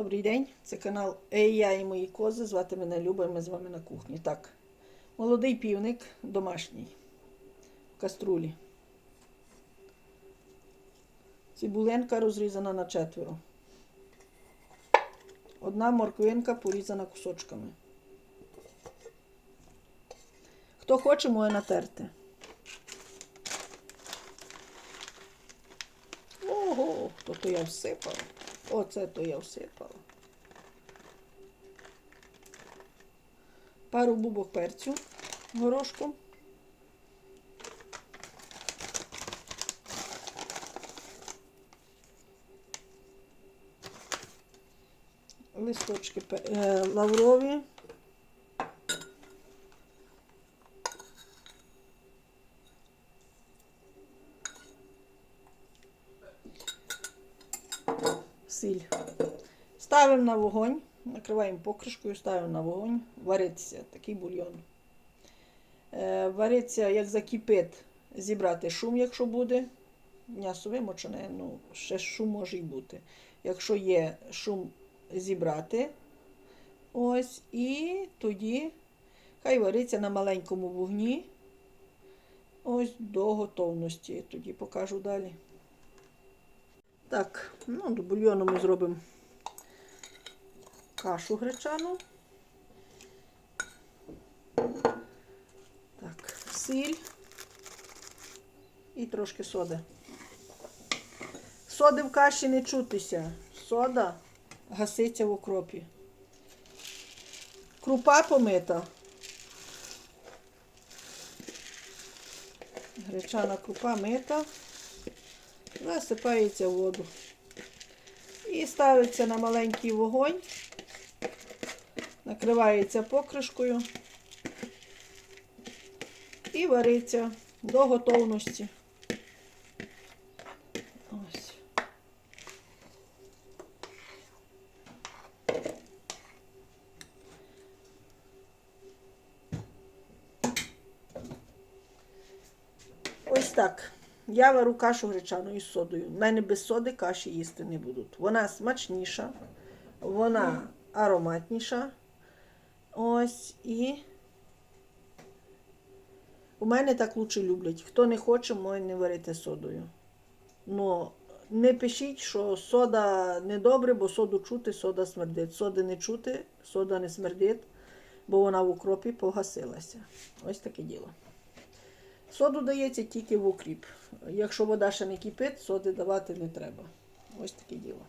Добрий день, це канал Ей, я і мої кози. Звати мене Люба, ми з вами на кухні. Так, молодий півник домашній в каструлі. Цибуленка розрізана на четверо. Одна морквинка порізана кусочками. Хто хоче, може натерти. Ого, то то я всипала. Оце то я всипала. Пару бубок перцю горошку. Листочки е, лаврові. Сіль. Ставимо на вогонь, накриваємо покришкою, ставимо на вогонь, вариться такий бульйон. Е, вариться, як закипить, зібрати шум, якщо буде. М'ясо вимочене, ну, ще шум може й бути. Якщо є шум зібрати, ось, і тоді хай вариться на маленькому вогні. Ось до готовності. Тоді покажу далі. Так, ну, до бульйону ми зробимо кашу гречану. Так, сіль і трошки соди. Соди в каші не чутися. Сода гаситься в окропі. Крупа помита. Гречана крупа мита. Засипається воду. І ставиться на маленький вогонь, накривається покришкою і вариться до готовності. Ось. Ось так. Я вару кашу гречану із содою. У мене без соди каші їсти не будуть. Вона смачніша, вона ароматніша. Ось і у мене так лучше люблять. Хто не хоче, може не варити содою. Ну, не пишіть, що сода не добре, бо соду чути, сода смердить. Соди не чути, сода не смердить, бо вона в укропі погасилася. Ось таке діло. Соду дається тільки в укріп. Якщо вода ще не кипить, соди давати не треба. Ось таке діло.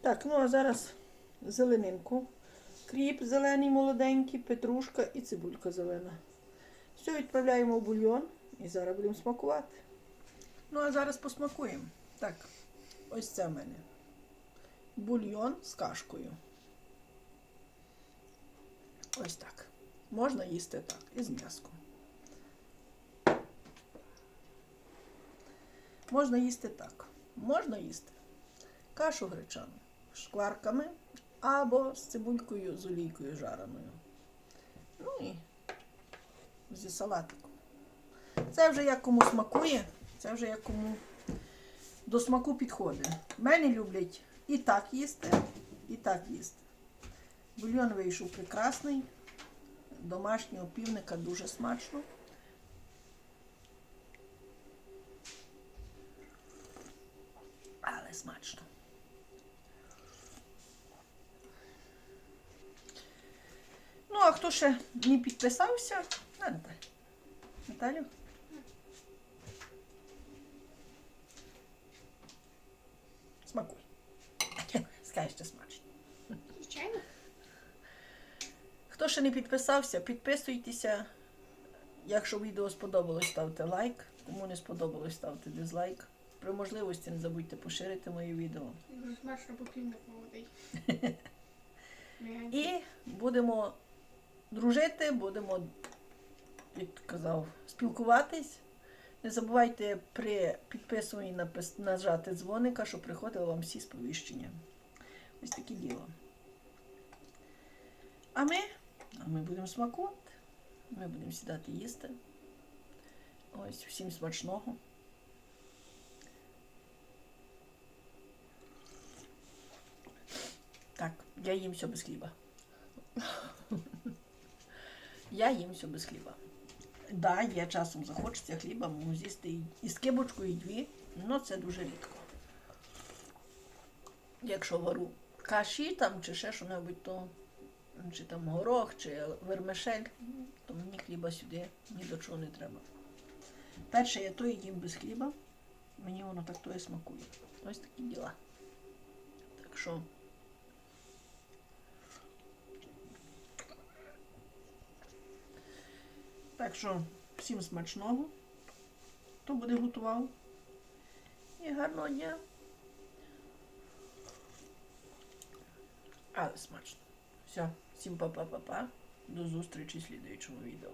Так, ну а зараз зеленинку. Кріп зелений, молоденький, петрушка і цибулька зелена. Все відправляємо в бульйон і зараз будемо смакувати. Ну, а зараз посмакуємо. Так, ось це в мене. Бульйон з кашкою. Ось так. Можна їсти так, із м'яском. Можна їсти так. Можна їсти кашу гречану з шкварками або з цибулькою з олійкою жареною. Ну і зі салатиком. Це вже як кому смакує, це вже як кому до смаку підходить. Мене люблять і так їсти, і так їсти. Бульйон вийшов прекрасний. Домашнього півника дуже смачно. Але смачно. Ну, а хто ще не підписався, на Наталю. Наталю? Смакуй. Скажи, що смачно. Звичайно. Хто ще не підписався, підписуйтеся. Якщо відео сподобалось, ставте лайк. Кому не сподобалось, ставте дизлайк. При можливості не забудьте поширити моє відео. Смачно попівник молодий. І будемо дружити, будемо, як казав, спілкуватись. Не забувайте при підписуванні нажати дзвоника, щоб приходило вам всі сповіщення. Ось таке діло. А ми, а ми будемо смакувати. Ми будемо сідати їсти. Ось всім смачного. Так, Я їм все без хліба. Я їм все без хліба. Да, я часом захочеться хліба, можу з'їсти і- з кибочкою, і дві, але це дуже рідко. Якщо вару каші там чи ще що-небудь, то чи там горох, чи вермишель, то мені хліба сюди ні до чого не треба. Перше, я то їм без хліба, мені воно так то і смакує. Ось такі діла. Так що. Так що всім смачного, хто буде готував. І гарного дня. Але смачно. Все, всім па-па-па-па. До зустрічі в слідуючому відео.